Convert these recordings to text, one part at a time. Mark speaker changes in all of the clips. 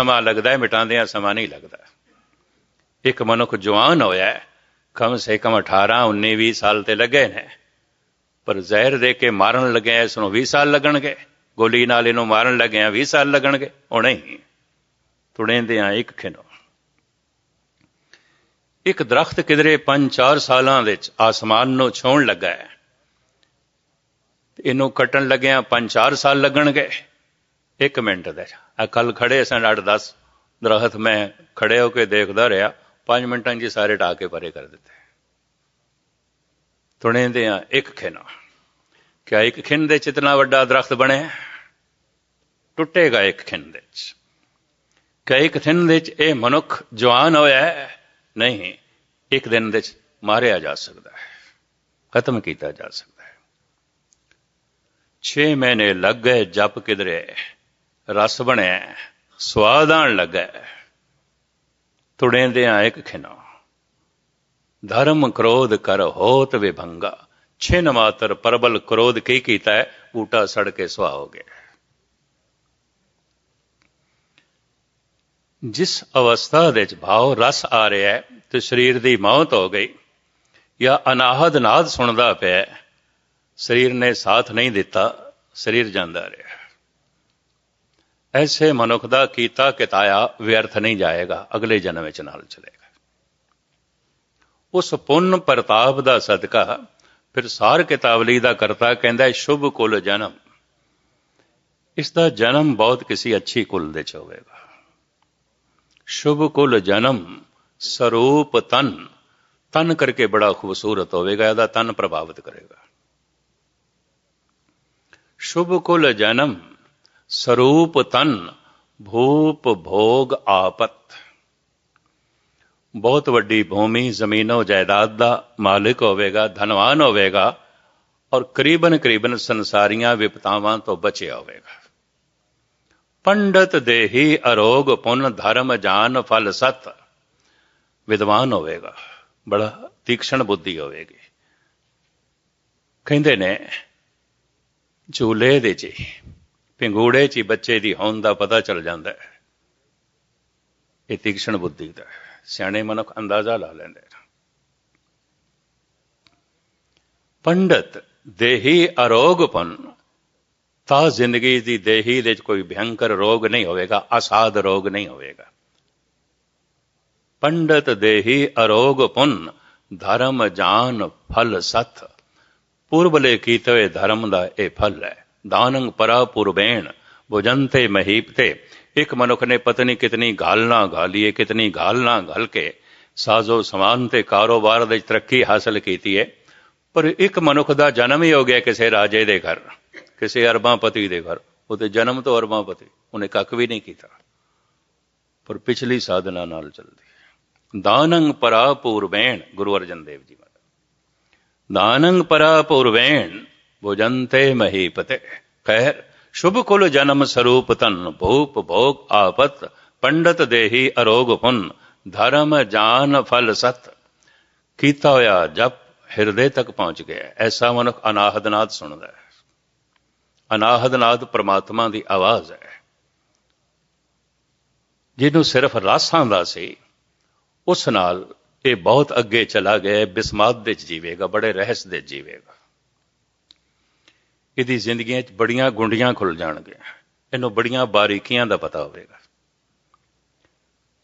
Speaker 1: ਸਮਾਂ ਲੱਗਦਾ ਹੈ ਮਿਟਾਉਂਦਿਆਂ ਸਮਾਂ ਨਹੀਂ ਲੱਗਦਾ। ਇੱਕ ਮਨੁੱਖ ਜਵਾਨ ਹੋਇਆ ਕਮ ਸੇ ਕਮ 18 19 20 ਸਾਲ ਤੇ ਲੱਗੇ ਨੇ। ਪਰ ਜ਼ਹਿਰ ਦੇ ਕੇ ਮਾਰਨ ਲੱਗਿਆ ਇਸ ਨੂੰ 20 ਸਾਲ ਲੱਗਣਗੇ। ਗੋਲੀ ਨਾਲ ਇਹਨੂੰ ਮਾਰਨ ਲੱਗਿਆ 20 ਸਾਲ ਲੱਗਣਗੇ। ਉਹ ਨਹੀਂ। ਤੁੜੇਂਦਿਆਂ ਇੱਕ ਖਿਨੋ। ਇੱਕ ਦਰਖਤ ਕਿਧਰੇ 5-4 ਸਾਲਾਂ ਵਿੱਚ ਆਸਮਾਨ ਨੂੰ ਛੋਣ ਲੱਗਾ ਹੈ। ਇਹਨੂੰ ਕੱਟਣ ਲੱਗਿਆ 5-4 ਸਾਲ ਲੱਗਣਗੇ। ਇੱਕ ਮਿੰਟ ਦੇ। ਆ ਕੱਲ ਖੜੇ ਸਨ 8-10 ਦਰਖਤ, ਮੈਂ ਖੜੇ ਹੋ ਕੇ ਦੇਖਦਾ ਰਿਹਾ। 5 ਮਿੰਟਾਂ 'ਚ ਸਾਰੇ ਢਾ ਕੇ ਪਰੇ ਕਰ ਦਿੱਤੇ। ਤੁਣੇਂਦੇ ਆ ਇੱਕ ਖਿਨ। ਕਿਆ ਇੱਕ ਖਿਨ ਦੇ ਚ ਇਤਨਾ ਵੱਡਾ ਦਰਖਤ ਬਣੇ? ਟੁੱਟੇਗਾ ਇੱਕ ਖਿਨ ਦੇ ਚ। ਕਿਆ ਇੱਕ ਖਿੰਨ ਦੇ ਚ ਇਹ ਮਨੁੱਖ ਜਵਾਨ ਹੋਇਆ ਨਹੀਂ, ਇੱਕ ਦਿਨ ਦੇ ਚ ਮਾਰਿਆ ਜਾ ਸਕਦਾ ਹੈ। ਖਤਮ ਕੀਤਾ ਜਾ ਸਕਦਾ ਹੈ। 6 ਮਹੀਨੇ ਲੱਗ ਗਏ ਜਪ ਕਿਧਰੇ। ਰਸ ਬਣਿਆ, ਸਵਾਦ ਆਣ ਲੱਗਾ। ਤੁੜੇਂਦਿਆਂ ਇੱਕ ਖਿਨਾ ਧਰਮ ਕ੍ਰੋਧ ਕਰ ਹੋਤ ਵਿਭੰਗਾ। ਛਿਨ ਮਾਤਰ ਪਰਬਲ ਕ੍ਰੋਧ ਕੀ ਕੀਤਾ ਹੈ? ਬੂਟਾ ਸੜ ਕੇ ਸੁਆਹ ਹੋ ਗਿਆ। ਜਿਸ ਅਵਸਥਾ ਵਿੱਚ ਭਾਵ ਰਸ ਆ ਰਿਹਾ ਹੈ, ਤੇ ਸਰੀਰ ਦੀ ਮੌਤ ਹੋ ਗਈ, ਜਾਂ ਅਨਾਹਦ ਨਾਦ ਸੁਣਦਾ ਪਿਆ ਸਰੀਰ ਨੇ ਸਾਥ ਨਹੀਂ ਦਿੱਤਾ, ਸਰੀਰ ਜਾਂਦਾ ਰਿਹਾ। ਐਸੇ ਮਨੁੱਖ ਦਾ ਕੀਤਾ ਕਿਤਾਇਆ ਵਿਅਰਥ ਨਹੀਂ ਜਾਏਗਾ ਅਗਲੇ ਜਨਮ ਵਿੱਚ ਨਾਲ ਚਲੇਗਾ ਉਸ ਪੁੰਨ ਪ੍ਰਤਾਪ ਦਾ ਸਦਕਾ ਫਿਰ ਸਾਰ ਕਿਤਾਬਲੀ ਦਾ ਕਰਤਾ ਕਹਿੰਦਾ ਹੈ, ਸ਼ੁਭ ਕੁਲ ਜਨਮ ਇਸ ਦਾ ਜਨਮ ਬਹੁਤ ਕਿਸੇ ਅੱਛੀ ਕੁਲ ਦੇ ਚ ਹੋਵੇਗਾ ਸ਼ੁਭ ਕੁਲ ਜਨਮ ਸਰੂਪ ਤਨ ਤਨ ਕਰਕੇ ਬੜਾ ਖੂਬਸੂਰਤ ਹੋਵੇਗਾ ਇਹਦਾ ਤਨ ਪ੍ਰਭਾਵਿਤ ਕਰੇਗਾ ਸ਼ੁਭ ਕੁਲ ਜਨਮ ਸਰੂਪ ਤਨ ਭੂਪ ਭੋਗ ਆਪਤ ਬਹੁਤ ਵੱਡੀ ਭੂਮੀ ਜ਼ਮੀਨੋ ਜਾਇਦਾਦ ਦਾ ਮਾਲਕ ਹੋਵੇਗਾ ਧਨਵਾਨ ਹੋਵੇਗਾ ਔਰ ਕਰੀਬਨ ਕਰੀਬਨ ਸੰਸਾਰੀਆਂ ਵਿਪਤਾਵਾਂ ਤੋਂ ਬਚਿਆ ਹੋਵੇਗਾ ਪੰਡਤ ਦੇਹੀ ਅਰੋਗ ਪੁੰਨ ਧਰਮ ਜਾਨ ਫਲ ਸਤ ਵਿਦਵਾਨ ਹੋਵੇਗਾ ਬੜਾ ਤੀਕਸ਼ਣ ਬੁੱਧੀ ਹੋਵੇਗੀ ਕਹਿੰਦੇ ਨੇ ਝੂਲੇ ਦੇ ਚ ਹੀ, ਪਿੰਗੂੜੇ ਚ ਹੀ ਬੱਚੇ ਦੀ ਹੋਂਦ ਦਾ ਪਤਾ ਚੱਲ ਜਾਂਦਾ ਹੈ। ਇਹ ਤੀਕਸ਼ਣ ਬੁੱਧੀ ਦਾ ਹੈ। ਸਿਆਣੇ ਮਨੁੱਖ ਅੰਦਾਜ਼ਾ ਲਾ ਲੈਂਦੇ ਨੇ। ਪੰਡਤ ਦੇਹੀ ਅਰੋਗਪਨ, ਤਾਂ ਜ਼ਿੰਦਗੀ ਦੀ ਦੇਹੀ ਦੇ ਵਿੱਚ ਕੋਈ ਭਿਆੰਕਰ ਰੋਗ ਨਹੀਂ ਹੋਵੇਗਾ, ਅਸਾਧ ਰੋਗ ਨਹੀਂ ਹੋਵੇਗਾ। ਪੰਡਤ ਦੇਹੀ ਅਰੋਗਪਨ, ਧਰਮ ਜਾਨ ਫਲ ਸਤ ਪੂਰਬਲੇ ਕੀਤੇ ਧਰਮ ਦਾ ਇਹ ਫਲ ਹੈ। ਦਾਨੰ ਪਰਾ ਪੁਰਬੇਣ, ਭੁਜੰਤੇ ਮਹੀਪਤੇ। ਇੱਕ ਮਨੁੱਖ ਨੇ ਪਤਨੀ ਕਿਤਨੀ ਗਾਲਣਾ ਗਾਲੀਏ ਕਿਤਨੀ ਗਾਲਣਾ ਗਲ ਕੇ, ਸਾਜ਼ੋ ਸਮਾਨ ਤੇ ਕਾਰੋਬਾਰ ਦੇ ਤਰੱਕੀ ਹਾਸਲ ਕੀਤੀ ਹੈ ਪਰ ਇੱਕ ਮਨੁੱਖ ਦਾ ਜਨਮ ਹੀ ਹੋ ਗਿਆ ਕਿਸੇ ਰਾਜੇ ਦੇ ਘਰ, ਕਿਸੇ ਅਰਬਾਂ ਪਤੀ ਦੇ ਘਰ। ਉਹਦੇ ਜਨਮ ਤੋਂ ਅਰਬਾਂ ਪਤੀ ਉਹਨੇ ਕੱਖ ਵੀ ਨਹੀਂ ਕੀਤਾ। ਪਰ ਪਿਛਲੀ ਸਾਧਨਾ ਨਾਲ ਚੱਲਦੀ ਹੈ ਦਾਨੰ ਪਰਾ ਪੂਰਬੇਣ, ਗੁਰੂ ਅਰਜਨ ਦੇਵ ਜੀ ਮਹਾਰਾਜ। ਦਾਨੰ ਪਰਾ ਪੂਰਬੇਣ ਭੁਜੰਤੇ ਮਹੀਪਤੇ ਕਹਿਰ ਸ਼ੁਭ ਕੁਲ ਜਨਮ ਸਰੂਪ ਤਨ ਭੂਪ ਭੋਗ ਆਪਤ ਪੰਡਤ ਦੇਹੀ ਅਰੋਗ ਪੁੰਨ ਧਰਮ ਜਾਨ ਫਲ ਸਤ ਕੀਤਾ ਹੋਇਆ ਜਪ ਹਿਰਦੇ ਤੱਕ ਪਹੁੰਚ ਗਿਆ ਐਸਾ ਮਨੁੱਖ ਅਨਾਹਦ ਨਾਦ ਸੁਣਦਾ ਹੈ ਅਨਾਹਦ ਨਾਦ ਪ੍ਰਮਾਤਮਾ ਦੀ ਆਵਾਜ਼ ਹੈ ਜਿਹਨੂੰ ਸਿਰਫ ਰਾਸਾਂ ਦਾ ਸੀ ਉਸ ਨਾਲ ਇਹ ਬਹੁਤ ਅੱਗੇ ਚਲਾ ਗਿਆ ਬਿਸਮਾਤ ਦੇ ਜੀਵੇਗਾ ਬੜੇ ਰਹਿਸ ਦੇ ਜੀਵੇਗਾ ਇਹਦੀ ਜ਼ਿੰਦਗੀਆਂ 'ਚ ਬੜੀਆਂ ਗੁੰਡੀਆਂ ਖੁੱਲ ਜਾਣਗੀਆਂ। ਇਹਨੂੰ ਬੜੀਆਂ ਬਾਰੀਕੀਆਂ ਦਾ ਪਤਾ ਹੋਵੇਗਾ।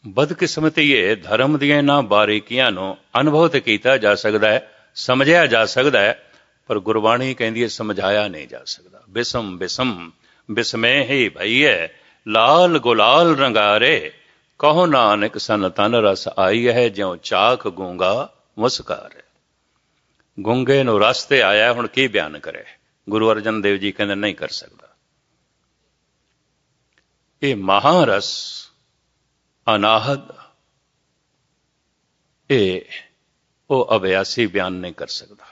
Speaker 1: ਬਦਕਿਸਮਤੀ ਇਹ, ਧਰਮ ਦੀਆਂ ਨਾ ਬਾਰੀਕੀਆਂ ਨੂੰ ਅਨੁਭਵ ਤੇ ਕੀਤਾ ਜਾ ਸਕਦਾ ਹੈ, ਸਮਝਿਆ ਜਾ ਸਕਦਾ ਹੈ, ਪਰ ਗੁਰਬਾਣੀ ਕਹਿੰਦੀ ਹੈ, ਸਮਝਾਇਆ ਨਹੀਂ ਜਾ ਸਕਦਾ। ਬਿਸਮ ਬਿਸਮ ਬਿਸਮੇ ਹੀ ਭਈਏ, ਲਾਲ ਗੁਲਾਲ ਰੰਗਾਰੇ, ਕਹੋ ਨਾਨਕ ਸਨ ਤਨ ਰਸ ਆਈ ਹੈ ਜਿਉ ਚਾਖ ਗੂੰਗਾ ਮੁਸਕਾਰ। ਗੁੰਗੇ ਨੂੰ ਰਸ ਤੇ ਆਇਆ, ਹੁਣ ਕੀ ਬਿਆਨ ਕਰੇ? ਗੁਰੂ ਅਰਜਨ ਦੇਵ ਜੀ ਕਹਿੰਦੇ ਨਹੀਂ ਕਰ ਸਕਦਾ। ਇਹ ਮਹਾਰਸ, ਅਨਾਹਦ, ਇਹ ਉਹ ਅਭਿਆਸੀ ਬਿਆਨ ਨਹੀਂ ਕਰ ਸਕਦਾ।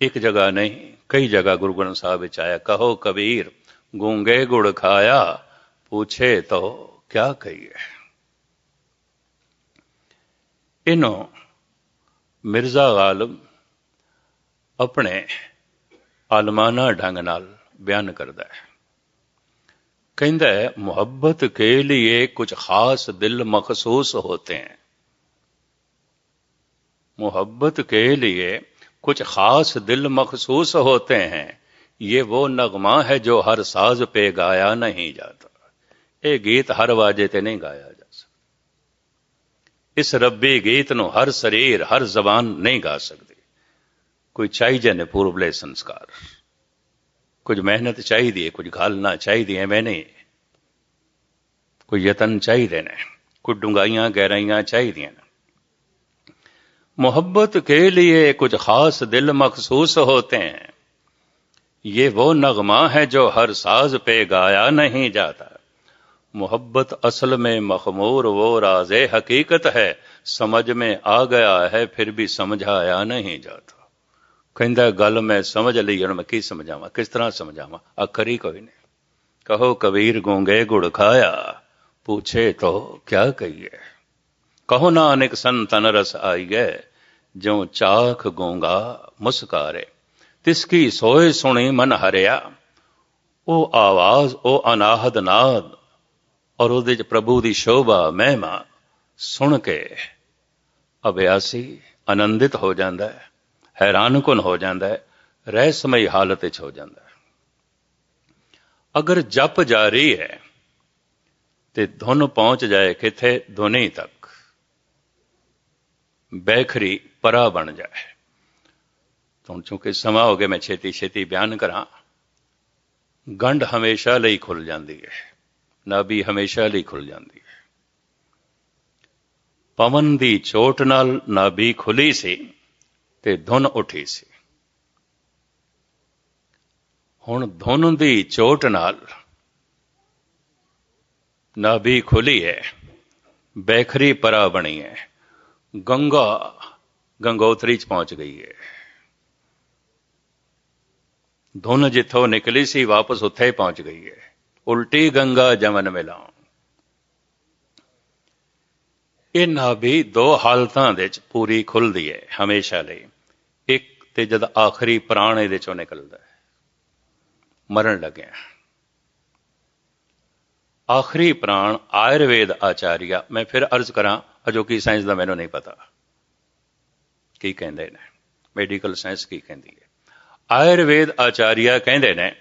Speaker 1: ਇੱਕ ਜਗ੍ਹਾ ਨਹੀਂ, ਕਈ ਜਗ੍ਹਾ ਗੁਰੂ ਗ੍ਰੰਥ ਸਾਹਿਬ ਵਿੱਚ ਆਇਆ, ਕਹੋ ਕਬੀਰ, ਗੂੰਗੇ ਗੁੜ ਖਾਇਆ, ਪੁੱਛੇ ਤੋ ਕਿਆ ਕਹੀਏ। ਇਹਨੂੰ ਮਿਰਜ਼ਾ ਗਾਲਬ ਆਪਣੇ ਆਲਮਾਨਾ ਢੰਗ ਨਾਲ ਬਿਆਨ ਕਰਦਾ ਹੈ ਕਹਿੰਦਾ ਹੈ ਮੁਹੱਬਤ ਕੇ लिए ਕੁਝ ਖਾਸ ਦਿਲ ਮਖਸੂਸ ਹੋਤੇ हैं मोहब्बत के लिए कुछ खास दिल मखसूस होते हैं ये वो नगमा है जो हर साज पे गाया नहीं जाता ਇਹ ਗੀਤ ਹਰ ਵਾਜੇ ਤੇ ਨਹੀਂ ਗਾਇਆ ਜਾ ਸਕਦਾ ਇਸ ਰੱਬੀ ਗੀਤ ਨੂੰ ਹਰ ਸਰੀਰ ਹਰ ਜ਼ਬਾਨ ਨਹੀਂ ਗਾ ਸਕਦੀ કોઈ ने ને પૂર્વલે संस्कार। कुछ मेहनत चाहिए कुछ घालना चाहिए मैंने कोई यतन चाहिए ने कुछ डूंगाइया, गहराइया चाहिए मोहब्बत के लिए कुछ खास दिल मखसूस होते हैं। ये वो नगमा है जो हर साज पे गाया नहीं जाता। मोहब्बत असल में मखमूर, वो राजे हकीकत है। समझ में आ गया है, फिर भी समझाया नहीं जाता। ਕਹਿੰਦਾ, ਗੱਲ ਮੈਂ ਸਮਝ ਲਈ, ਹੁਣ ਮੈਂ ਕੀ ਸਮਝਾਵਾਂ? ਕਿਸ ਤਰ੍ਹਾਂ ਸਮਝਾਵਾਂ? ਆਖਰੀ ਕੋਈ ਨਹੀਂ। ਕਹੋ, ਕਬੀਰ ਗੋਂਗੇ ਗੁੜ ਖਾਇਆ, ਪੁੱਛੇ ਤੋ ਕਿਆ ਕਹੀਏ? ਕਹੋ, ਨਾਨਕ ਸੰਤਨ ਰਸ ਆਈਐ, ਜਿਉ ਚਾਖ ਗੋਂਗਾ ਮੁਸਕਾਰੇ। ਤਿਸ ਕੀ ਸੋਏ ਸੁਣੀ ਮਨ ਹਰਿਆ, ਉਹ ਆਵਾਜ਼, ਉਹ ਅਨਾਹਦ ਨਾਦ, ਔਰ ਉਹਦੇ ਚ ਪ੍ਰਭੂ ਦੀ ਸ਼ੋਭਾ, ਮਹਿਮਾ ਸੁਣ ਕੇ ਅਭਿਆਸੀ, ਆਨੰਦਿਤ ਹੋ ਜਾਂਦਾ ਹੈ। ਹੈਰਾਨਕੁਨ ਹੋ ਜਾਂਦਾ ਹੈ, ਰਹਿਸਮਈ ਹਾਲਤ ਵਿੱਚ ਹੋ ਜਾਂਦਾ ਹੈ। ਅਗਰ ਜਪ ਜਾਰੀ ਹੈ, ਤੇ ਧੁਨ ਪਹੁੰਚ ਜਾਏ ਕਿਥੇ? ਧੁਨੀ ਤੱਕ। ਬੈਖਰੀ ਪਰਾ ਬਣ ਜਾਏ। ਤਾਂ ਚੁੱਕੇ ਸਮਾਂ ਹੋ ਗਿਆ, ਮੈਂ ਛੇਤੀ ਛੇਤੀ ਬਿਆਨ ਕਰਾਂ, ਗੰਢ ਹਮੇਸ਼ਾ ਲਈ ਖੁੱਲ ਜਾਂਦੀ ਹੈ, ਨਾਭੀ ਹਮੇਸ਼ਾ ਲਈ ਖੁੱਲ ਜਾਂਦੀ ਹੈ। ਪਵਨ ਦੀ ਚੋਟ ਨਾਲ ਨਾਭੀ ਖੁੱਲੀ ਸੀ ਤੇ ਧੁਨ ਉੱਠੀ ਸੀ। ਹੁਣ ਧੁਨ ਦੀ ਚੋਟ ਨਾਲ ਨਾਭੀ ਖੁੱਲੀ ਹੈ, ਬੈਖਰੀ ਪਰਾ ਬਣੀ ਹੈ, ਗੰਗਾ ਗੰਗੋਤਰੀ ਚ ਪਹੁੰਚ ਗਈ ਹੈ। ਧੁਨ ਜਿੱਥੋਂ ਨਿਕਲੀ ਸੀ, ਵਾਪਸ ਉੱਥੇ ਹੀ ਪਹੁੰਚ ਗਈ ਹੈ। ਉਲਟੀ ਗੰਗਾ ਜਮਨ ਮਿਲਾਉ ਇਹ ਨਾਭੀ ਦੋ ਹਾਲਤਾਂ ਦੇ ਵਿੱਚ ਪੂਰੀ ਖੁੱਲਦੀ ਹੈ, ਹਮੇਸ਼ਾ ਲਈ। ਤੇ ਜਦ ਆਖਰੀ ਪ੍ਰਾਣ ਇਹਦੇ ਚੋਂ ਨਿਕਲਦਾ ਹੈ। ਮਰਨ ਲੱਗਿਆ। ਆਖਰੀ ਪ੍ਰਾਣ ਆਯੁਰਵੇਦ ਆਚਾਰੀਆ। ਮੈਂ ਫਿਰ ਅਰਜ਼ ਕਰਾਂ ਅਜੋਕੀ ਸਾਇੰਸ ਦਾ ਮੈਨੂੰ ਨਹੀਂ ਪਤਾ। ਕੀ ਕਹਿੰਦੇ ਨੇ? ਮੈਡੀਕਲ ਸਾਇੰਸ ਕੀ ਕਹਿੰਦੀ ਹੈ? ਆਯੁਰਵੇਦ ਆਚਾਰੀਆ ਕਹਿੰਦੇ ਨੇ,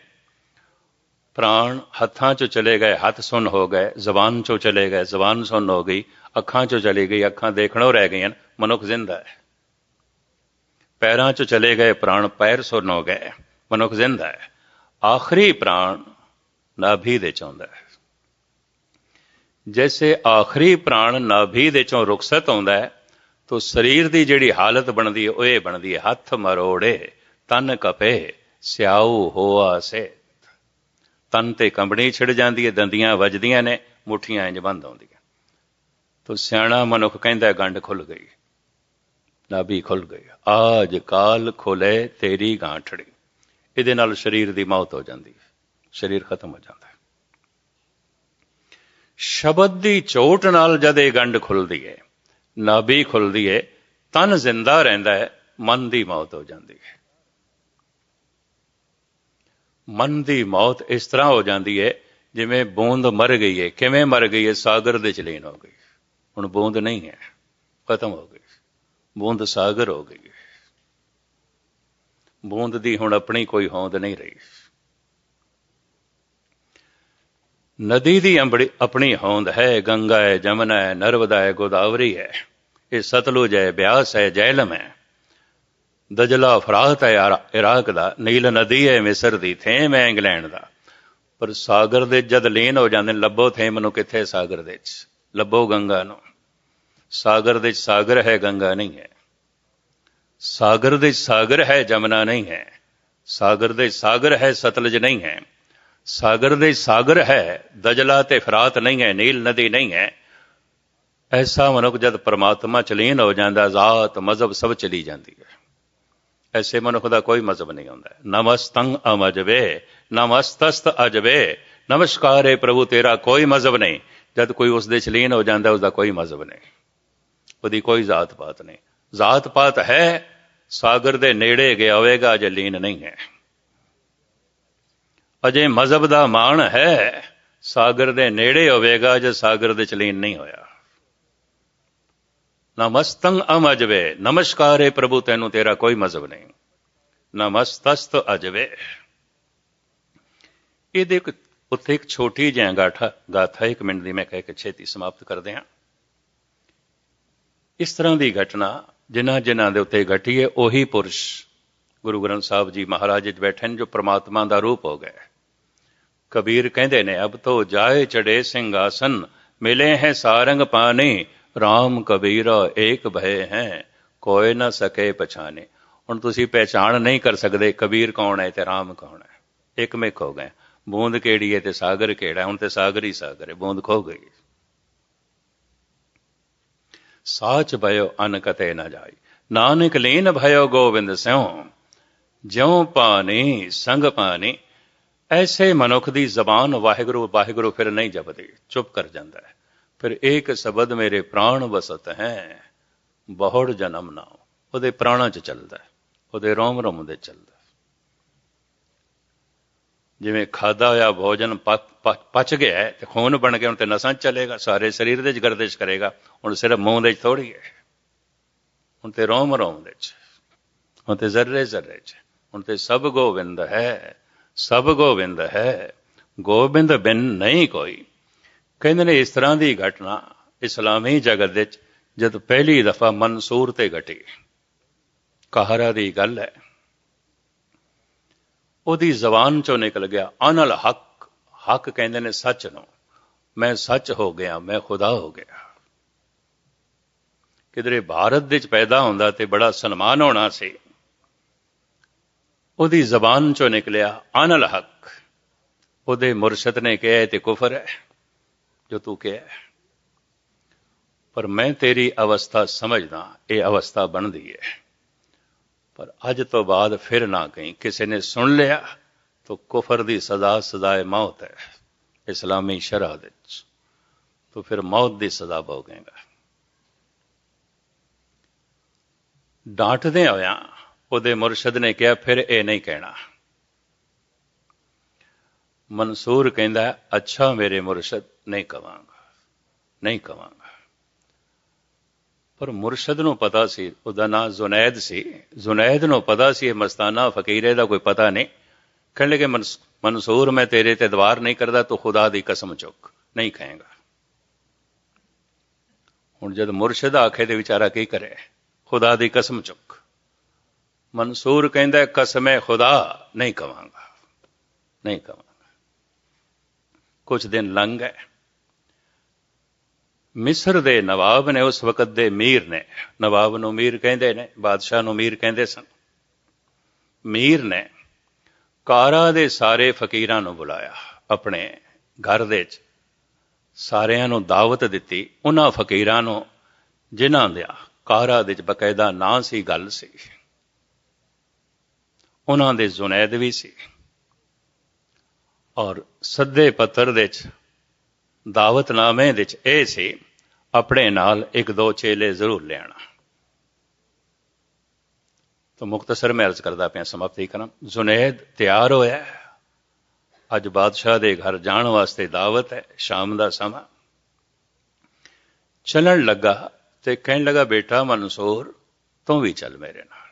Speaker 1: ਪ੍ਰਾਣ ਹੱਥਾਂ 'ਚੋਂ ਚਲੇ ਗਏ, ਹੱਥ ਸੁੰਨ ਹੋ ਗਏ, ਜ਼ਬਾਨ 'ਚੋਂ ਚਲੇ ਗਏ, ਜ਼ਬਾਨ ਸੁੰਨ ਹੋ ਗਈ, ਅੱਖਾਂ 'ਚੋਂ ਚਲੀ ਗਈ, ਅੱਖਾਂ ਦੇਖਣੋਂ ਰਹਿ ਗਈਆਂ ਮਨੁੱਖ ਜ਼ਿੰਦਾ ਹੈ। ਪੈਰਾਂ 'ਚੋਂ ਚਲੇ ਗਏ ਪ੍ਰਾਣ ਪੈਰ ਸੁੰਨ ਹੋ ਗਏ। ਮਨੁੱਖ ਜ਼ਿੰਦਾ ਹੈ। ਆਖਰੀ ਪ੍ਰਾਣ ਨਾਭੀ ਦੇ ਚਾਹੁੰਦਾ ਹੈ। ਜੈਸੇ ਆਖਰੀ ਪ੍ਰਾਣ ਨਾਭੀ ਦੇ ਚੋਂ ਰੁਖਸਤ ਆਉਂਦਾ ਹੈ, ਤੋ ਸਰੀਰ ਦੀ ਜਿਹੜੀ ਹਾਲਤ ਬਣਦੀ ਹੈ, ਉਹ ਇਹ ਬਣਦੀ ਹੈ, ਹੱਥ ਮਰੋੜੇ, ਤਨ ਕਪੇ, ਸਿਆਉ ਹੋਆ ਸੇ ਤਨ ਤੇ ਕੰਬਣੀ ਛਿੜ ਜਾਂਦੀ ਹੈ, ਦੰਦੀਆਂ ਵੱਜਦੀਆਂ ਨੇ, ਮੁੱਠੀਆਂ ਇੰਜ ਬੰਦ ਆਉਂਦੀਆਂ ਤੋ ਸਿਆਣਾ ਮਨੁੱਖ ਕਹਿੰਦਾ ਗੰਢ ਖੁੱਲ ਗਈ। ਨਾਭੀ ਖੁੱਲ ਗਈ। ਆਜ ਕਾਲ ਖੁਲੇ, ਤੇਰੀ ਗਾਂਠੜੀ ਇਹਦੇ ਨਾਲ ਸਰੀਰ ਦੀ ਮੌਤ ਹੋ ਜਾਂਦੀ। ਹੈ ਸਰੀਰ ਖਤਮ ਹੋ ਜਾਂਦਾ। ਹੈ ਸ਼ਬਦ ਦੀ ਚੋਟ ਨਾਲ ਜਦ ਇਹ ਗੰਢ ਖੁੱਲਦੀ ਹੈ ਨਾਭੀ ਖੁੱਲਦੀ ਹੈ ਤਨ ਜ਼ਿੰਦਾ ਰਹਿੰਦਾ ਹੈ ਮਨ ਦੀ ਮੌਤ ਹੋ ਜਾਂਦੀ ਹੈ ਮਨ ਦੀ ਮੌਤ ਇਸ ਤਰ੍ਹਾਂ ਹੋ ਜਾਂਦੀ ਹੈ ਜਿਵੇਂ ਬੂੰਦ ਮਰ ਗਈ ਹੈ ਕਿਵੇਂ ਮਰ ਗਈ ਹੈ ਸਾਗਰ ਦੇ ਚ ਲੀਨ ਹੋ ਗਈ। ਹੁਣ ਬੂੰਦ ਨਹੀਂ ਹੈ। ਖਤਮ ਹੋ ਗਈ। ਬੂੰਦ ਸਾਗਰ ਹੋ ਗਈ। ਬੂੰਦ ਦੀ ਹੁਣ ਆਪਣੀ ਕੋਈ ਹੋਂਦ ਨਹੀਂ ਰਹੀ। ਨਦੀ ਦੀ ਆਪਣੀ ਹੋਂਦ ਹੈ, ਗੰਗਾ ਹੈ, ਜਮਨਾ ਹੈ, ਨਰਮਦਾ ਹੈ, ਗੋਦਾਵਰੀ ਹੈ। ਇਹ ਸਤਲੁਜ ਹੈ, ਬਿਆਸ ਹੈ, ਜੈਲਮ ਹੈ। ਦਜਲਾ ਫਰਾਤ ਹੈ ਇਰਾਕ ਦਾ। ਨੀਲ ਨਦੀ ਹੈ, ਮਿਸਰ ਦੀ ਥੇਮ ਹੈ, ਇੰਗਲੈਂਡ ਦਾ। ਪਰ ਸਾਗਰ ਦੇ ਜਦ ਲੀਨ ਹੋ ਜਾਂਦੇ ਲੱਭੋ ਥੇਮ ਨੂੰ ਕਿੱਥੇ ਸਾਗਰ ਦੇ ਵਿੱਚ? ਲੱਭੋ ਗੰਗਾ ਨੂੰ। ਸਾਗਰ ਦੇ ਸਾਗਰ ਹੈ, ਗੰਗਾ ਨਹੀਂ ਹੈ। ਸਾਗਰ ਦੇ ਸਾਗਰ ਹੈ, ਜਮਨਾ ਨਹੀਂ ਹੈ। ਸਾਗਰ ਦੇ ਸਾਗਰ ਹੈ, ਸਤਲਜ ਨਹੀਂ ਹੈ। ਸਾਗਰ ਦੇ ਸਾਗਰ ਹੈ, ਦਜਲਾ ਤੇ ਫਰਾਤ ਨਹੀਂ ਹੈ, ਨੀਲ ਨਦੀ ਨਹੀਂ ਹੈ। ਐਸਾ ਮਨੁੱਖ ਜਦ ਪਰਮਾਤਮਾ ਚ ਲੀਨ ਹੋ ਜਾਂਦਾ, ਜ਼ਾਤ, ਮਜ਼ਹਬ ਸਭ ਚਲੀ ਜਾਂਦੀ ਹੈ। ਐਸੇ ਮਨੁੱਖ ਦਾ ਕੋਈ ਮਜ਼ਹਬ ਨਹੀਂ ਹੁੰਦਾ। ਨਮਸਤੰ ਅਮਜਵੇ, ਨਮਸਤਸਤ ਅਜਵੇ, ਨਮਸਕਾਰ ਹੈ ਪ੍ਰਭੂ ਤੇਰਾ ਕੋਈ ਮਜ਼ਹਬ ਨਹੀਂ। ਜਦ ਕੋਈ ਉਸ ਦੇ ਚ ਲੀਨ ਹੋ ਜਾਂਦਾ ਉਸ ਦਾ ਕੋਈ ਮਜ਼ਹਬ ਨਹੀਂ। ਉਹਦੀ ਕੋਈ ਜ਼ਾਤ ਪਾਤ ਨਹੀਂ। ਜ਼ਾਤ ਪਾਤ ਹੈ, ਸਾਗਰ ਦੇ ਨੇੜੇ ਗਿਆ ਹੋਵੇਗਾ ਜੇ ਲੀਨ ਨਹੀਂ ਹੈ। ਅਜੇ ਮਜ਼ਹਬ ਦਾ ਮਾਣ ਹੈ, ਸਾਗਰ ਦੇ ਨੇੜੇ ਹੋਵੇਗਾ ਜੇ ਸਾਗਰ ਦੇ ਚਲੀਨ ਨਹੀਂ ਹੋਇਆ। ਨਮਸਤੰ ਅਮਜਵੇ, ਨਮਸਕਾਰ ਹੈ ਪ੍ਰਭੂ, ਤੈਨੂੰ ਤੇਰਾ ਕੋਈ ਮਜ਼ਹਬ ਨਹੀਂ। ਨਮਸਤਸਤ ਅਜਵੇ। ਇਹਦੇ ਉੱਥੇ ਇੱਕ ਛੋਟੀ ਜਿਹੀ ਗਾਥਾ ਗਾਥਾ, ਇੱਕ ਮਿੰਟ ਦੀ ਮੈਂ ਕਹਿ ਕੇ ਛੇਤੀ ਸਮਾਪਤ ਕਰਦੇ ਹਾਂ। ਇਸ ਤਰ੍ਹਾਂ ਦੀ ਘਟਨਾ ਜਿਨ੍ਹਾਂ ਜਿਨ੍ਹਾਂ ਦੇ ਉੱਤੇ ਘਟੀ ਹੈ, ਉਹੀ ਪੁਰਸ਼ ਗੁਰੂ ਗ੍ਰੰਥ ਸਾਹਿਬ ਜੀ ਮਹਾਰਾਜ ਜੀ ਬੈਠੇ ਨੇ ਜੋ ਪ੍ਰਮਾਤਮਾ ਦਾ ਰੂਪ ਹੋ ਗਏ ਕਬੀਰ ਕਹਿੰਦੇ ਨੇ, ਅਬ ਤੋ ਜਾਏ ਚੜੇ ਸਿੰਘਾਸਨ, ਮਿਲੇ ਹੈ ਸਾਰੰਗ ਪਾਣੀ RAM ਕਬੀਰਾ ਏਕ ਭਏ ਹੈ ਕੋਈ ਨਾ ਸਕੇ ਪਛਾਣੇ। ਹੁਣ ਤੁਸੀਂ ਪਹਿਚਾਣ ਨਹੀਂ ਕਰ ਸਕਦੇ ਕਬੀਰ ਕੌਣ ਹੈ ਤੇ RAM ਕੌਣ ਹੈ। ਇੱਕ ਮੇਕ ਹੋ ਗਏ। ਬੂੰਦ ਕਿਹੜੀ ਹੈ ਤੇ ਸਾਗਰ ਕਿਹੜਾ ਹੁਣ ਤੇ ਸਾਗਰ ਹੀ ਸਾਗਰ ਹੈ, ਬੂੰਦ ਖੋ ਗਈ ਸਾਚ ਭਇਓ ਅਨ ਕਤੇ ਨਾ ਜਾਈ। ਨਾਨਕ ਲੀਨ ਭਇਓ ਗੋਬਿੰਦ ਸਿਉ। ਜਿਉ ਪਾਣੀ, ਸੰਗ ਪਾਣੀ, ਐਸੇ ਮਨੁੱਖ ਦੀ ਜ਼ਬਾਨ ਵਾਹਿਗੁਰੂ ਵਾਹਿਗੁਰੂ ਫਿਰ ਨਹੀਂ ਜਪਦੀ, ਚੁੱਪ ਕਰ ਜਾਂਦਾ ਹੈ। ਫਿਰ ਏਕ ਸ਼ਬਦ ਮੇਰੇ ਪ੍ਰਾਣ ਵਸਤ ਹੈ, ਬਹੁੜ ਜਨਮ ਨਾ ਉਹਦੇ ਪ੍ਰਾਣਾਂ 'ਚ ਚੱਲਦਾ ਉਹਦੇ ਰੋਮ ਰੋਮ ਦੇ ਚੱਲਦਾ ਜਿਵੇਂ ਖਾਦਾ ਹੋਇਆ, ਭੋਜਨ ਪਚ ਗਿਆ ਤੇ ਖੂਨ ਬਣ ਗਿਆ, ਹੁਣ ਤੇ ਨਸਾਂ ਚੱਲੇਗਾ, ਸਾਰੇ ਸਰੀਰ ਦੇ ਚ ਗਰਦਿਸ਼ ਕਰੇਗਾ, ਹੁਣ ਸਿਰਫ ਮੂੰਹ ਦੇ ਚ ਥੋੜੀ ਹੈ। ਹੁਣ ਤੇ ਰੋਮ ਰੋਮ ਦੇ ਚ, ਹੁਣ ਤੇ ਜ਼ਰਰੇ ਜ਼ਰਰੇ ਚ, ਹੁਣ ਤੇ ਸਭ ਗੋਬਿੰਦ ਹੈ, ਸਭ ਗੋਬਿੰਦ ਹੈ, ਗੋਬਿੰਦ ਬਿਨ ਨਹੀਂ ਕੋਈ। ਕਹਿੰਦੇ ਨੇ ਇਸ ਤਰ੍ਹਾਂ ਦੀ ਘਟਨਾ ਇਸਲਾਮੀ ਜਗਤ ਵਿੱਚ ਜਦ ਪਹਿਲੀ ਦਫਾ ਮਨਸੂਰ ਤੇ ਘਟੀ। ਕਹਾਰਾ ਦੀ ਗੱਲ ਹੈ। ਉਹਦੀ ਜ਼ਬਾਨ ਚੋਂ ਨਿਕਲ ਗਿਆ, ਅਨਲ ਹੱਕ ਹੱਕ ਕਹਿੰਦੇ ਨੇ ਸੱਚ ਨੂੰ। ਮੈਂ ਸੱਚ ਹੋ ਗਿਆ, ਮੈਂ ਖੁਦਾ ਹੋ ਗਿਆ। ਕਿਧਰੇ ਭਾਰਤ ਵਿੱਚ ਪੈਦਾ ਹੁੰਦਾ ਤੇ ਬੜਾ ਸਨਮਾਨ ਹੋਣਾ ਸੀ। ਉਹਦੀ ਜ਼ਬਾਨ ਚੋਂ ਨਿਕਲਿਆ, ਅਨਲ ਹੱਕ। ਉਹਦੇ ਮੁਰਸ਼ਦ ਨੇ ਕਿਹਾ ਤੇ ਕੁਫਰ ਹੈ, ਜੋ ਤੂੰ ਕਿਹਾ ਪਰ ਮੈਂ ਤੇਰੀ ਅਵਸਥਾ ਸਮਝਦਾ, ਇਹ ਅਵਸਥਾ ਬਣਦੀ ਹੈ। ਪਰ ਅੱਜ ਤੋਂ ਬਾਅਦ ਫਿਰ ਨਾ ਕਹੀਂ। ਕਿਸੇ ਨੇ ਸੁਣ ਲਿਆ ਤਾਂ ਕੁਫਰ ਦੀ ਸਜ਼ਾ ਸਜ਼ਾਏ ਮੌਤ ਹੈ, ਇਸਲਾਮੀ ਸ਼ਰਅ ਵਿੱਚ। ਤਾਂ ਫਿਰ ਮੌਤ ਦੀ ਸਜ਼ਾ ਭੋਗੇਗਾ। ਡਾਂਟਦੇ ਹੋਇਆ ਉਹਦੇ ਮੁਰਸ਼ਿਦ ਨੇ ਕਿਹਾ, ਫਿਰ ਇਹ ਨਹੀਂ ਕਹਿਣਾ। ਮਨਸੂਰ ਕਹਿੰਦਾ, ਅੱਛਾ ਮੇਰੇ ਮੁਰਸ਼ਿਦ, ਨਹੀਂ ਕਵਾਂਗਾ ਨਹੀਂ ਕਵਾਂਗਾ। ਪਰ ਮੁਰਸ਼ਦ ਨੂੰ ਪਤਾ ਸੀ, ਉਹਦਾ ਨਾਂ ਜ਼ੁਨੈਦ ਸੀ। ਜ਼ੁਨੈਦ ਨੂੰ ਪਤਾ ਸੀ, ਇਹ ਮਸਤਾਨਾ ਫਕੀਰੇ ਦਾ ਕੋਈ ਪਤਾ ਨਹੀਂ। ਕਹਿਣ ਲਗੇ ਮਨਸੂਰ ਮੈਂ ਤੇਰੇ ਤੇ ਦਵਾਰ ਨਹੀਂ ਕਰਦਾ, ਤੂੰ ਖੁਦਾ ਦੀ ਕਸਮ ਚੁੱਕ, ਨਹੀਂ ਕਹੇਗਾ। ਹੁਣ ਜਦ ਮੁਰਸ਼ਦ ਆਖੇ ਦੇ ਵਿਚਾਰਾ ਕੀ ਕਰੇ? ਖੁਦਾ ਦੀ ਕਸਮ ਚੁੱਕ। ਮਨਸੂਰ ਕਹਿੰਦਾ, ਕਸਮੇ ਖੁਦਾ, ਨਹੀਂ ਕਵਾਂਗਾ। ਨਹੀਂ ਕਵਾਂਗਾ। ਕੁਝ ਦਿਨ ਲੰਘ ਗਏ। ਮਿਸਰ ਦੇ ਨਵਾਬ ਨੇ ਉਸ ਵਕਤ ਦੇ ਮੀਰ ਨੇ, ਨਵਾਬ ਨੂੰ ਮੀਰ ਕਹਿੰਦੇ ਨੇ, ਬਾਦਸ਼ਾਹ ਨੂੰ ਮੀਰ ਕਹਿੰਦੇ ਸਨ। ਮੀਰ ਨੇ ਕਾਰਾ ਦੇ ਸਾਰੇ ਫਕੀਰਾਂ ਨੂੰ ਬੁਲਾਇਆ, ਆਪਣੇ ਘਰ ਦੇ ਵਿੱਚ। ਸਾਰਿਆਂ ਨੂੰ ਦਾਵਤ ਦਿੱਤੀ, ਉਹਨਾਂ ਫਕੀਰਾਂ ਨੂੰ, ਜਿਨ੍ਹਾਂ ਦੇ ਕਾਰਾ ਦੇ ਵਿੱਚ ਬਕਾਇਦਾ ਨਾਂ ਸੀ, ਗੱਲ ਸੀ। ਉਹਨਾਂ ਦੇ ਜ਼ੁਨੈਦ ਵੀ ਸੀ। ਔਰ ਸੱਦੇ ਪੱਤਰ ਦੇ ਵਿੱਚ ਦਾਵਤਨਾਮੇ ਵਿੱਚ ਇਹ ਸੀ, ਆਪਣੇ ਨਾਲ ਇੱਕ ਦੋ ਚੇਲੇ ਜ਼ਰੂਰ ਲੈਣਾ। ਤਾਂ ਮੁਖਤਸਰ ਮੈਂ ਅਰਜ਼ ਕਰਦਾ ਪਿਆ, ਸਮਾਪਤੀ ਕਰਾਂ। ਜ਼ੁਨੈਦ ਤਿਆਰ ਹੋਇਆ ਅੱਜ ਬਾਦਸ਼ਾਹ ਦੇ ਘਰ ਜਾਣ ਵਾਸਤੇ ਦਾਵਤ ਹੈ, ਸ਼ਾਮ ਦਾ ਸਮਾਂ। ਚੱਲਣ ਲੱਗਾ ਤੇ ਕਹਿਣ ਲੱਗਾ, ਬੇਟਾ ਮਨਸੂਰ ਤੂੰ ਵੀ ਚੱਲ ਮੇਰੇ ਨਾਲ।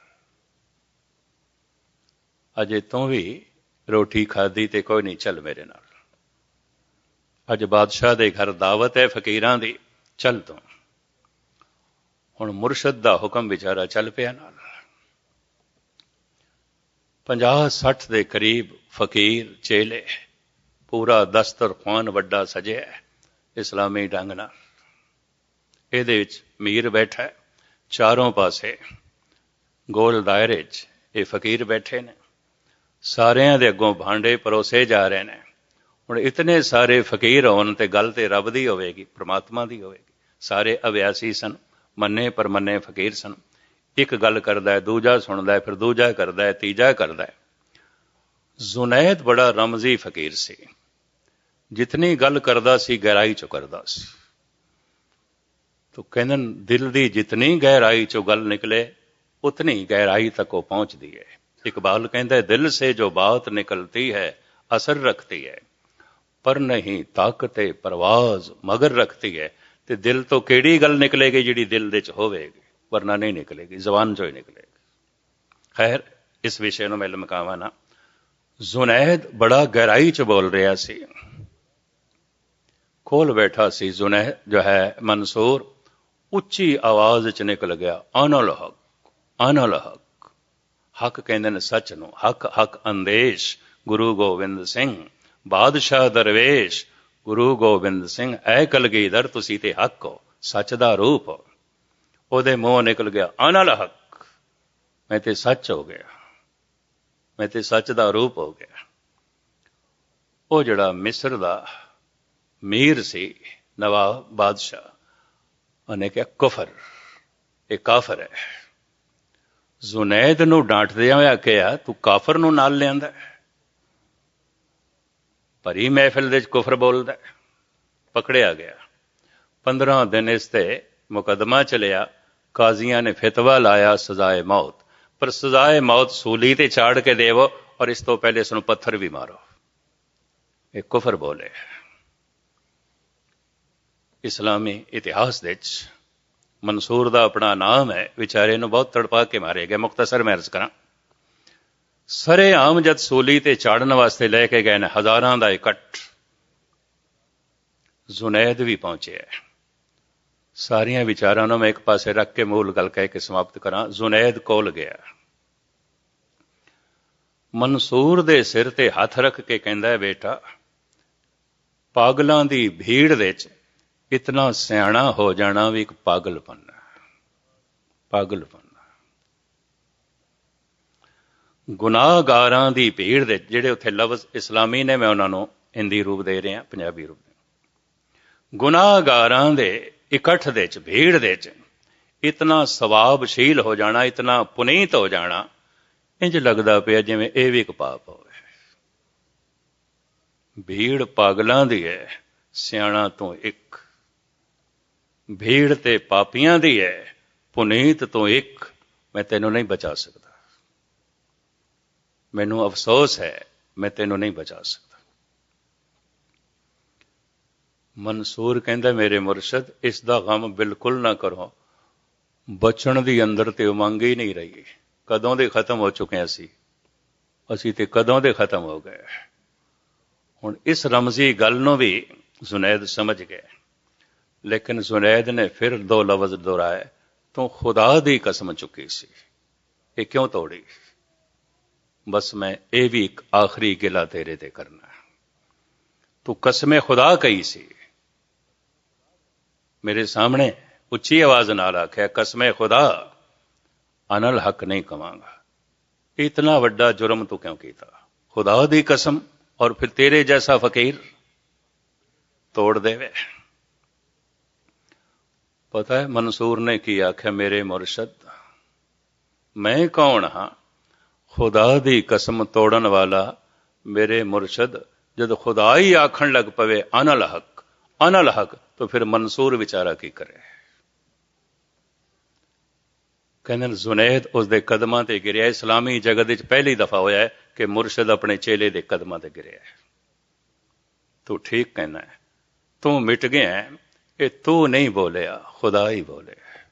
Speaker 1: ਅਜੇ ਤੂੰ ਵੀ ਰੋਟੀ ਖਾਦੀ ਤੇ ਕੋਈ ਨਹੀਂ, ਚੱਲ ਮੇਰੇ ਨਾਲ। ਅੱਜ ਬਾਦਸ਼ਾਹ ਦੇ ਘਰ ਦਾਵਤ ਹੈ ਫਕੀਰਾਂ ਦੀ, ਚੱਲ ਤੂੰ। ਹੁਣ ਮੁਰਸ਼ਦ ਦਾ ਹੁਕਮ ਵਿਚਾਰਾ ਚੱਲ ਪਿਆ ਨਾਲ। 50 60 ਦੇ ਕਰੀਬ ਫਕੀਰ ਚੇਲੇ, ਪੂਰਾ ਦਸਤਰਖਾਨ ਵੱਡਾ ਸਜਿਆ ਇਸਲਾਮੀ ਢੰਗ ਨਾਲ। ਇਹਦੇ ਵਿੱਚ ਮੀਰ ਬੈਠਾ ਚਾਰੋਂ ਪਾਸੇ ਗੋਲ ਦਾਇਰੇ 'ਚ ਇਹ ਫਕੀਰ ਬੈਠੇ ਨੇ। ਸਾਰਿਆਂ ਦੇ ਅੱਗੋਂ ਭਾਂਡੇ ਪਰੋਸੇ ਜਾ ਰਹੇ ਨੇ। ਹੁਣ ਇਤਨੇ ਸਾਰੇ ਫਕੀਰ ਹੋਣ ਤੇ ਗੱਲ ਤੇ ਰੱਬ ਦੀ ਹੋਵੇਗੀ, ਪ੍ਰਮਾਤਮਾ ਦੀ ਹੋਵੇਗੀ। ਸਾਰੇ ਅਵਿਆਸੀ ਸਨ, ਮੰਨੇ ਪਰ ਮੰਨੇ ਫਕੀਰ ਸਨ। ਇੱਕ ਗੱਲ ਕਰਦਾ ਹੈ, ਦੂਜਾ ਸੁਣਦਾ ਹੈ, ਫਿਰ ਦੂਜਾ ਕਰਦਾ ਹੈ, ਤੀਜਾ ਕਰਦਾ ਹੈ। ਜ਼ੁਨੈਦ ਬੜਾ ਰਮਜ਼ੀ ਫਕੀਰ ਸੀ। ਜਿਤਨੀ ਗੱਲ ਕਰਦਾ ਸੀ, ਗਹਿਰਾਈ ਚੋਂ ਕਰਦਾ ਸੀ। ਤੋ ਕਹਿੰਦੇ ਦਿਲ ਦੀ ਜਿਤਨੀ ਗਹਿਰਾਈ ਚੋਂ ਗੱਲ ਨਿਕਲੇ, ਉਤਨੀ ਗਹਿਰਾਈ ਤੱਕ ਉਹ ਪਹੁੰਚਦੀ ਹੈ। ਇਕਬਾਲ ਕਹਿੰਦਾ ਦਿਲ ਸੇ ਜੋ ਬਾਤ ਨਿਕਲਤੀ ਹੈ, ਅਸਰ ਰੱਖਤੀ ਹੈ। ਪਰ ਨਹੀਂ, ਤਾਕਤੇ ਪਰਵਾਜ਼ ਮਗਰ ਰੱਖਤੀ ਹੈ ਤੇ ਦਿਲ ਤੋਂ ਕਿਹੜੀ ਗੱਲ ਨਿਕਲੇਗੀ ਜਿਹੜੀ ਦਿਲ ਦੇ ਚ ਹੋਵੇਗੀ? ਵਰਨਾ ਨਹੀਂ ਨਿਕਲੇਗੀ, ਜ਼ਬਾਨ ਚੋਂ ਹੀ ਨਿਕਲੇਗੀ। ਖੈਰ, ਇਸ ਵਿਸ਼ੇ ਨੂੰ ਮੈਂ ਲਮਕਾਵਾਂ ਨਾ। ਜ਼ੁਨੈਦ ਬੜਾ ਗਹਿਰਾਈ ਚ ਬੋਲ ਰਿਹਾ ਸੀ। ਖੋਲ ਬੈਠਾ ਸੀ ਜ਼ੁਨੈਦ, ਜੋ ਹੈ ਮਨਸੂਰ। ਉੱਚੀ ਆਵਾਜ਼ ਚ ਨਿਕਲ ਗਿਆ, ਅਨਲ ਹਕ ਅਨਲ ਹਕ। ਹਕ ਕਹਿੰਦੇ ਨੇ ਸੱਚ ਨੂੰ, ਹਕ ਹਕ ਅੰਦੇਸ਼, ਗੁਰੂ ਗੋਬਿੰਦ ਸਿੰਘ। ਬਾਦਸ਼ਾਹ ਦਰਵੇਸ਼, ਗੁਰੂ ਗੋਬਿੰਦ ਸਿੰਘ, ਐ ਕਲਗੀਧਰ ਤੁਸੀਂ ਤੇ ਹੱਕ ਹੋ, ਸੱਚ ਦਾ ਰੂਪ ਹੋ। ਉਹਦੇ ਮੂੰਹ ਨਿਕਲ ਗਿਆ ਅਨਲ ਹੱਕ ਮੈਂ ਤੇ ਸੱਚ ਹੋ ਗਿਆ। ਮੈਂ ਤੇ ਸੱਚ ਦਾ ਰੂਪ ਹੋ ਗਿਆ। ਉਹ ਜਿਹੜਾ ਮਿਸਰ ਦਾ ਮੀਰ ਸੀ, ਨਵਾਬ ਬਾਦਸ਼ਾਹ, ਉਹਨੇ ਕਿਹਾ, ਕੁਫਰ, ਇਹ ਕਾਫਰ ਹੈ। ਜ਼ੁਨੈਦ ਨੂੰ ਡਾਂਟਦਿਆਂ ਹੋਇਆ ਕਿਹਾ, ਤੂੰ ਕਾਫਰ ਨੂੰ ਨਾਲ ਲਿਆਂਦਾ ਭਰੀ ਮਹਿਫਿਲ ਦੇ ਵਿੱਚ ਕੁਫਰ ਬੋਲਦਾ ਪਕੜਿਆ ਗਿਆ। 15 ਦਿਨ ਇਸ ਤੇ ਮੁਕਦਮਾ ਚਲਿਆ। ਕਾਜ਼ੀਆਂ ਨੇ ਫਤਵਾ ਲਾਇਆ ਸਜ਼ਾਏ ਮੌਤ। ਪਰ ਸਜ਼ਾਏ ਮੌਤ ਸੂਲੀ ਤੇ ਚਾੜ ਕੇ ਦੇਵੋ ਔਰ ਇਸ ਤੋਂ ਪਹਿਲੇ ਇਸ ਨੂੰ ਪੱਥਰ ਵੀ ਮਾਰੋ। ਇਹ ਕੁਫਰ ਬੋਲੇ ਇਸਲਾਮੀ ਇਤਿਹਾਸ ਵਿੱਚ ਮਨਸੂਰ ਦਾ ਆਪਣਾ ਨਾਮ ਹੈ। ਵਿਚਾਰੇ ਨੂੰ ਬਹੁਤ ਤੜਪਾ ਕੇ ਮਾਰੇ ਗਏ। ਮੁਖਤਸਰ ਮੈਂ ਅਰਜ਼ ਕਰਾਂ। ਸਰੇ ਆਮ ਜਦ ਸੋਲੀ ਤੇ ਚਾੜਨ ਵਾਸਤੇ ਲੈ ਕੇ ਗਏ ਨੇ ਹਜ਼ਾਰਾਂ ਦਾ ਇਕੱਠ। ਜ਼ੁਨੈਦ ਵੀ ਪਹੁੰਚਿਆ ਸਾਰੀਆਂ ਵਿਚਾਰਾਂ ਨੂੰ ਮੈਂ ਇੱਕ ਪਾਸੇ ਰੱਖ ਕੇ ਮੂਲ ਗੱਲ ਕਹਿ ਕੇ ਸਮਾਪਤ ਕਰਾਂ। ਜ਼ੁਨੈਦ ਕੋਲ ਗਿਆ। ਮਨਸੂਰ ਦੇ ਸਿਰ ਤੇ ਹੱਥ ਰੱਖ ਕੇ ਕਹਿੰਦਾ ਬੇਟਾ, ਪਾਗਲਾਂ ਦੀ ਭੀੜ ਵਿੱਚ ਇਤਨਾ ਸਿਆਣਾ ਹੋ ਜਾਣਾ ਵੀ ਇੱਕ ਪਾਗਲਪਨ ਹੈ। ਪਾਗਲਪਨ। ਗੁਨਾਹਗਾਰਾਂ ਦੀ ਭੀੜ ਦੇ ਜਿਹੜੇ ਉੱਥੇ ਲਫ਼ਜ਼ ਇਸਲਾਮੀ ਨੇ, ਮੈਂ ਉਹਨਾਂ ਨੂੰ ਹਿੰਦੀ ਰੂਪ ਦੇ ਰਿਹਾ, ਪੰਜਾਬੀ ਰੂਪ ਦੇ ਗੁਨਾਹਗਾਰਾਂ ਦੇ ਇਕੱਠ ਦੇ ਚ, ਭੀੜ ਦੇ ਚ ਇਤਨਾ ਸਵਾਬਸ਼ੀਲ ਹੋ ਜਾਣਾ, ਇਤਨਾ ਪੁਨੀਤ ਹੋ ਜਾਣਾ ਇੰਜ ਲੱਗਦਾ ਪਿਆ ਜਿਵੇਂ ਇਹ ਵੀ ਇੱਕ ਪਾਪ ਹੋਵੇ। ਭੀੜ ਪਾਗਲਾਂ ਦੀ ਹੈ, ਸਿਆਣਾ ਤੋਂ ਇੱਕ। ਭੀੜ ਤੇ ਪਾਪੀਆਂ ਦੀ ਹੈ, ਪੁਨੀਤ ਤੋਂ ਇੱਕ। ਮੈਂ ਤੈਨੂੰ ਨਹੀਂ ਬਚਾ ਸਕਦਾ। ਮੈਨੂੰ ਅਫਸੋਸ ਹੈ, ਮੈਂ ਤੈਨੂੰ ਨਹੀਂ ਬਚਾ ਸਕਦਾ। ਮਨਸੂਰ ਕਹਿੰਦਾ, ਮੇਰੇ ਮੁਰਸ਼ਦ, ਇਸ ਦਾ ਗਮ ਬਿਲਕੁਲ ਨਾ ਕਰੋ। ਬਚਣ ਦੀ ਅੰਦਰ ਤੇ ਉਮੰਗ ਹੀ ਨਹੀਂ ਰਹੀ। ਕਦੋਂ ਦੇ ਖਤਮ ਹੋ ਚੁੱਕੇ ਅਸੀਂ ਅਸੀਂ ਤੇ ਕਦੋਂ ਦੇ ਖਤਮ ਹੋ ਗਏ? ਹੁਣ ਇਸ ਰਮਜ਼ੀ ਗੱਲ ਨੂੰ ਵੀ ਜ਼ੁਨੈਦ ਸਮਝ ਗਏ। ਲੇਕਿਨ ਜ਼ੁਨੈਦ ਨੇ ਫਿਰ ਦੋ ਲਫ਼ਜ਼ ਦੁਹਰਾਏ, ਤੂੰ ਖੁਦਾ ਦੀ ਕਸਮ ਚੁੱਕੀ ਸੀ। ਇਹ ਕਿਉਂ ਤੋੜੀ? ਬਸ ਮੈਂ ਇਹ ਵੀ ਇੱਕ ਆਖਰੀ ਗਿਲਾ ਤੇਰੇ ਤੇ ਕਰਨਾ ਤੂੰ ਕਸਮੇ ਖੁਦਾ ਕਹੀ ਸੀ ਮੇਰੇ ਸਾਹਮਣੇ ਉੱਚੀ ਆਵਾਜ਼ ਨਾਲ ਆਖਿਆ ਕਸਮੇ ਖੁਦਾ ਅਨਲ ਹਕ ਨਹੀਂ ਕਵਾਂਗਾ ਇਤਨਾ ਵੱਡਾ ਜੁਰਮ ਤੂੰ ਕਿਉਂ ਕੀਤਾ ਖੁਦਾ ਦੀ ਕਸਮ ਔਰ ਫਿਰ ਤੇਰੇ ਜੈਸਾ ਫਕੀਰ ਤੋੜ ਦੇਵੇ ਪਤਾ ਹੈ ਮਨਸੂਰ ਨੇ ਕੀ ਆਖਿਆ ਮੇਰੇ ਮੁਰਸ਼ਦ ਮੈਂ ਕੌਣ ਹਾਂ ਖੁਦਾ ਦੀ ਕਸਮ ਤੋੜਨ ਵਾਲਾ ਮੇਰੇ ਮੁਰਸ਼ਦ, ਜਦ ਖੁਦਾ ਹੀ ਆਖਣ ਲੱਗ ਪਵੇ ਅਨਲ ਹਕ ਅਨਲ ਹਕ, ਤਾਂ ਫਿਰ ਮਨਸੂਰ ਵਿਚਾਰਾ ਕੀ ਕਰੇ? ਕਹਿੰਦੇ ਜ਼ੁਨੈਦ ਉਸ ਦੇ ਕਦਮਾਂ ਤੇ ਗਿਰਿਆ ਇਸਲਾਮੀ ਜਗਤ ਵਿੱਚ ਪਹਿਲੀ ਦਫਾ ਹੋਇਆ ਕਿ ਮੁਰਸ਼ਦ ਆਪਣੇ ਚੇਲੇ ਦੇ ਕਦਮਾਂ ਤੇ ਗਿਰਿਆ ਤੂੰ ਠੀਕ ਕਹਿਣਾ ਹੈ। ਤੂੰ ਮਿਟ ਗਿਆ ਇਹ ਤੂੰ ਨਹੀਂ ਬੋਲਿਆ, ਖੁਦਾ ਹੀ ਬੋਲਿਆ।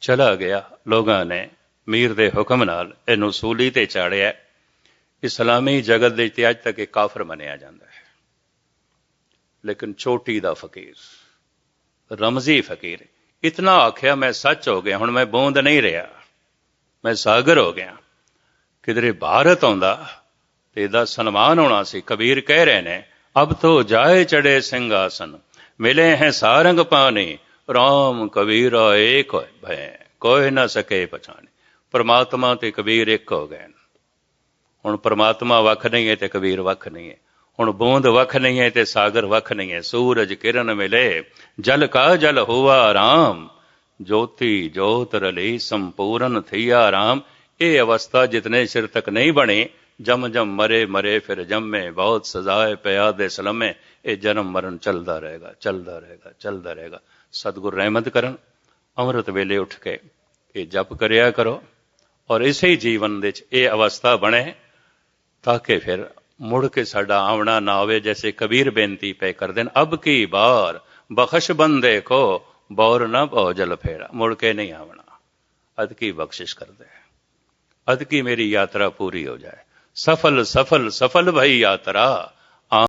Speaker 1: ਚਲਾ ਗਿਆ। ਲੋਕਾਂ ਨੇ ਮੀਰ ਦੇ ਹੁਕਮ ਨਾਲ ਇਹਨੂੰ ਸੂਲੀ ਤੇ ਚਾੜਿਆ। ਇਸਲਾਮੀ ਜਗਤ ਦੇ ਤੇ ਅੱਜ ਤੱਕ ਇਹ ਕਾਫਰ ਮੰਨਿਆ ਜਾਂਦਾ ਹੈ। ਲੇਕਿਨ ਛੋਟੀ ਦਾ ਫਕੀਰ, ਰਮਜ਼ੀ ਫਕੀਰ, ਇਤਨਾ ਆਖਿਆ, ਮੈਂ ਸੱਚ ਹੋ ਗਿਆ, ਹੁਣ ਮੈਂ ਬੂੰਦ ਨਹੀਂ ਰਿਹਾ। ਮੈਂ ਸਾਗਰ ਹੋ ਗਿਆ। ਕਿਧਰੇ ਭਾਰਤ ਆਉਂਦਾ, ਤੇ ਇਹਦਾ ਸਨਮਾਨ ਹੋਣਾ ਸੀ, ਕਬੀਰ ਕਹਿ ਰਹੇ ਨੇ, ਅਬ ਤੋ ਜਾਏ ਚੜੇ ਸਿੰਘਾਸਨ, ਮਿਲੇ ਹੈ ਸਾਰੰਗ ਪਾਣੀ, ਰਾਮ ਕਬੀਰਾ ਏਕ ਹੋਏ ਭੈ, ਕੋਈ ਨਾ ਸਕੇ ਪਛਾਣੇ। ਪਰਮਾਤਮਾ ਤੇ ਕਬੀਰ ਇੱਕ ਹੋ ਗਏ ਹੁਣ ਪਰਮਾਤਮਾ ਵੱਖ ਨਹੀਂ ਹੈ ਤੇ ਕਬੀਰ ਵੱਖ ਨਹੀਂ ਹੈ। ਹੁਣ ਬੂੰਦ ਵੱਖ ਨਹੀਂ ਹੈ ਤੇ ਸਾਗਰ ਵੱਖ ਨਹੀਂ ਹੈ। ਸੂਰਜ ਕਿਰਨ ਮਿਲੇ, ਜਲ ਕਾ ਜਲ ਹੋਵਾ ਆਰਾਮ ਜੋਤੀ ਜੋਤ ਰਲੀ ਸੰਪੂਰਨ ਥਈਆ ਆਰਾਮ ਇਹ ਅਵਸਥਾ ਜਿਤਨੇ ਸਿਰ ਤੱਕ ਨਹੀਂ ਬਣੇ, ਜਮ ਜਮ ਮਰੇ ਮਰੇ ਫਿਰ ਜੰਮੇ, ਬਹੁਤ ਸਜ਼ਾਏ ਪਿਆ ਦੇ ਸਲਮੇ। ਇਹ ਜਨਮ ਮਰਨ ਚੱਲਦਾ ਰਹੇਗਾ ਚੱਲਦਾ ਰਹੇਗਾ ਚੱਲਦਾ ਰਹੇਗਾ। ਸਤਿਗੁਰ ਰਹਿਮਤ ਕਰਨ, ਅੰਮ੍ਰਿਤ ਵੇਲੇ ਉੱਠ ਕੇ ਇਹ ਜਪ ਕਰਿਆ ਕਰੋ। ਔਰ ਇਸੇ ਹੀ ਜੀਵਨ ਦੇ ਵਿੱਚ ਇਹ ਅਵਸਥਾ ਬਣੇ ਤਾਂ ਕਿ ਫਿਰ ਮੁੜ ਕੇ ਸਾਡਾ ਆਵਣਾ ਨਾ ਹੋਵੇ, ਜੈਸੇ ਕਬੀਰ ਬੇਨਤੀ ਪੈ ਕਰਦੇ ਨੇ, ਅਬ ਕੀ ਬਾਰ? ਬਖਸ਼ ਬੰਦੇ ਕੋ, ਬੌਰ ਨਾ ਭਉ ਜਲ ਫੇਰਾ। ਮੁੜ ਕੇ ਨਹੀਂ ਆਵਣਾ। ਅਦ ਕੀ ਬਖਸ਼ਿਸ਼ ਕਰਦੇ ਅਦ ਕੀ ਮੇਰੀ ਯਾਤਰਾ ਪੂਰੀ ਹੋ ਜਾਏ? ਸਫਲ ਸਫਲ ਸਫਲ ਭਈ ਯਾਤਰਾ।